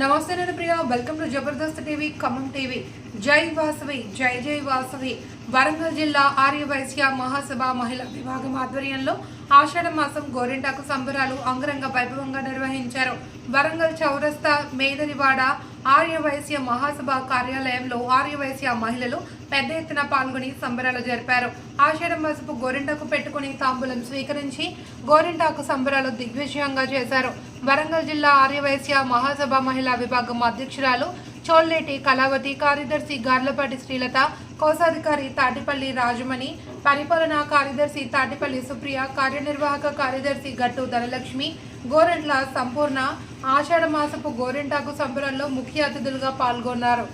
నమస్తే నేను Priya. Welcome to Jabardasth TV Khammam TV జై వాసవి జై జై వాసవి వరంగల్ జిల్లా ఆర్యవైశ్య మహాసభ మహిళా విభాగం ఆధ్వర్యంలో ఆషాఢ మాసం గోరింటాకు సంబరాలు అంగరంగ వైభవంగా నిర్వహించారు. వరంగల్ చౌరస్తా మేదరివాడ ఆర్యవైశ్య మహాసభ కార్యాలయంలో ఆర్యవైశ్య మహిళలు పెద్ద ఎత్తున పాల్గొని సంబరాలు జరిపారు. ఆషాఢ మాసపు గోరింటాకు పెట్టుకుని తాంబూలం స్వీకరించి గోరింటాకు సంబరాలు దిగ్విజయంగా చేశారు. వరంగల్ జిల్లా ఆర్యవైశ్య మహాసభ మహిళా విభాగం అధ్యక్షురాలు చోల్లేటి కళావతి కార్యదర్శి గార్లపాటి శ్రీలత కోశాధికారి తాటిపల్లి రాజమణి పరిపాలనా కార్యదర్శి తాటిపల్లి సుప్రియ కార్యనిర్వాహక కార్యదర్శి గట్టు ధనలక్ష్మి గోరెంట్ల సంపూర్ణ ఆషాఢమాసపు గోరెంటాకు సంబరంలో ముఖ్య అతిథులుగా పాల్గొన్నారు.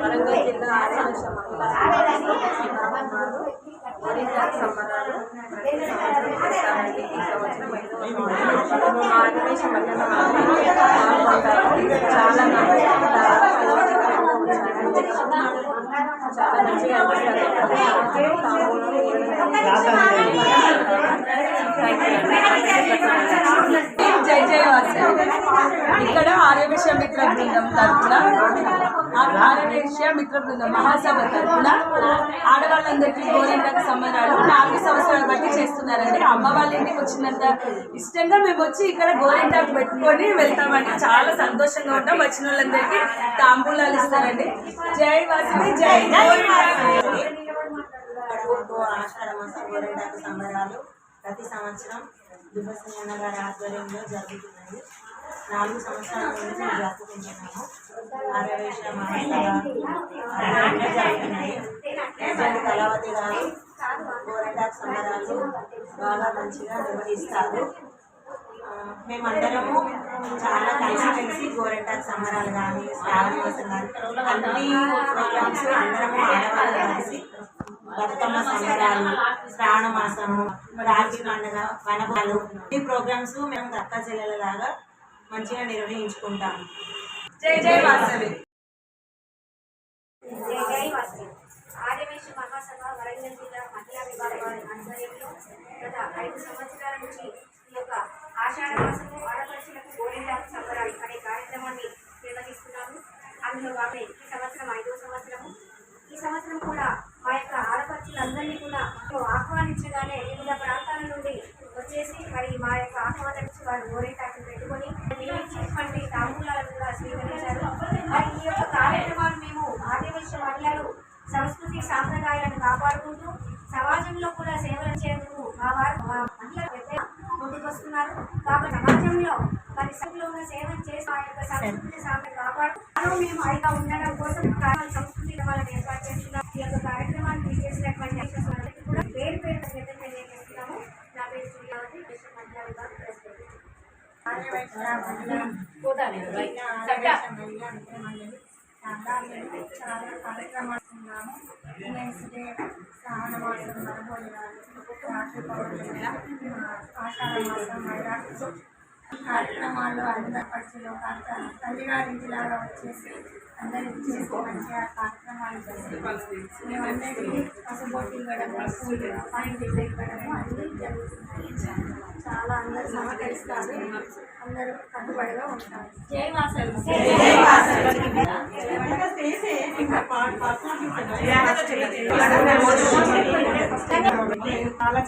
వరంగల్ జిల్లా ఆదివాసీ మహిళా సంఘాలు ఒరిజినల్ సంబరాలు చేస్తామండి ఈ సంవత్సరం ఐదవ మహిళలు చాలా చాలా మంచిగా జై ఇక్కడ ఆర్యవేశ్య మిత్ర బృందం తరఫున ఆర్యవేశ్య మిత్ర బృందం మహాసభ తరఫున ఆడవాళ్ళందరికీ గోరింటకు సంబరాలు నాలుగు సంవత్సరాలు బట్టి చేస్తున్నారండి. అమ్మ వాళ్ళ ఇంటికి వచ్చినంత ఇష్టంగా మేము వచ్చి ఇక్కడ గోరింటాకు పెట్టుకొని వెళ్తామండి. చాలా సంతోషంగా ఉంటాం. వచ్చిన వాళ్ళందరికీ తాంబూలాలు ఇస్తారండి. జై వాసవి జై గోరింటాకు. ఆషాఢ మాసం గోరెంటాకు సంబరాలు ప్రతి సంవత్సరం దుబ్బసన్న గారి ఆధ్వర్యంలో జరుగుతున్నది. నాలుగు సంవత్సరాల నుండి మేము జరుపుకుంటున్నాము. ఆరవేశ మహాసభ జరుగుతున్నాయి ప్రజెంట్ కళావతి గారు గోరెంటాకు సంబరాలు బాగా మంచిగా నిర్వహిస్తారు. మేమందరము చాలా కలిసిమెలిసి గోరెంటాక్ సంబరాలు కానీ శ్రావణ కోసం కానీ అన్ని ప్రోగ్రామ్స్ అందరము ఆడవాళ్ళు కలిసి బతుకమ్మ సంబరాలు శ్రావణ మాసము రాఖీ పండుగ వనపాలు ఈ ప్రోగ్రామ్స్ మేము దక్క చెల్లెలలాగా మంచిగా నిర్వహించుకుంటాము జై జై వాసవి. ఆర్యవేశ మహాసభ వరంగల్ జిల్లా మహిళా విభాగం వారి ఆధ్వర్యంలో గత ఐదు సంవత్సరాల నుంచి ఈ యొక్క ఆషాఢ మాసము ఆడపడుచులకు గోరింటాకు సంబరాలు అనే కార్యక్రమాన్ని నిర్వహిస్తున్నాము అందులో ఈ సంవత్సరం సంవత్సరము. ఈ సంవత్సరం కూడా మా యొక్క ఆడపడుచులందరినీ కూడా ఆహ్వానించగానే వివిధ ప్రాంతాల నుండి వచ్చేసి మరి మా యొక్క ఆహ్వానం ఇచ్చి వారు గోరింటాకు పెట్టుకొని మేము ఇచ్చినటువంటి తాంబూలాలను కూడా స్వీకరించారు మరి ఈ యొక్క కార్యక్రమాలు మేము ఆదివాసీ మహిళలు సంస్కృతి సాంప్రదాయాలను కాపాడుకుంటూ సమాజంలో కూడా సేవలు చేందుకు మా వారు మా మహిళలు పెద్ద వస్తున్నారు కాబట్టి సమాజంలో పరిస్థితుల్లో ఉన్న సేవలు చేసి ఆ యొక్క సంస్కృతి సాంప్రదాయం కాపాడు మేము అయిగా ఉండడం కోసం సంస్కృతి వాళ్ళని ఏర్పాటు చేస్తున్నాం ఈ యొక్క కార్యక్రమాన్ని అందరికీ కూడా పేరు పేరు కృతజ్ఞతలు తెలియజేస్తున్నాము నా పేరు సూర్యావతి విభాగం ప్రెసిడెంట్ చాలా మేము చాలా కార్యక్రమాలు ఉన్నాము వెన్స్డే శ్రావణ మాసం వరభోజనాలు రాత్రి పౌర్ణమి ఆషాఢ మాసం మైరాకు కార్యక్రమాలు ఆనందపరచులో తల్లిగారింటిలాగా వచ్చేసి అందరికి చేసి మంచిగా కార్యక్రమాలు చేసి మేమందరికీ పసుబొట్టు ఇవ్వడం పాయింట్ ఇవ్వడము అన్నీ జరుగుతున్నాయి. చాలా అందరూ సహకరిస్తారు అందరూ కట్టుబడిగా ఉంటారు జై వాసవి చాలా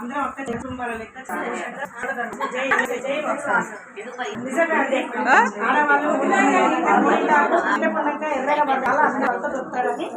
అందరం ఒక్క కుటుంబాల లెక్క జై జై జై నిజంగా ఆడవాళ్ళు ఎర్రగా అందరూ దొరుకుతాడని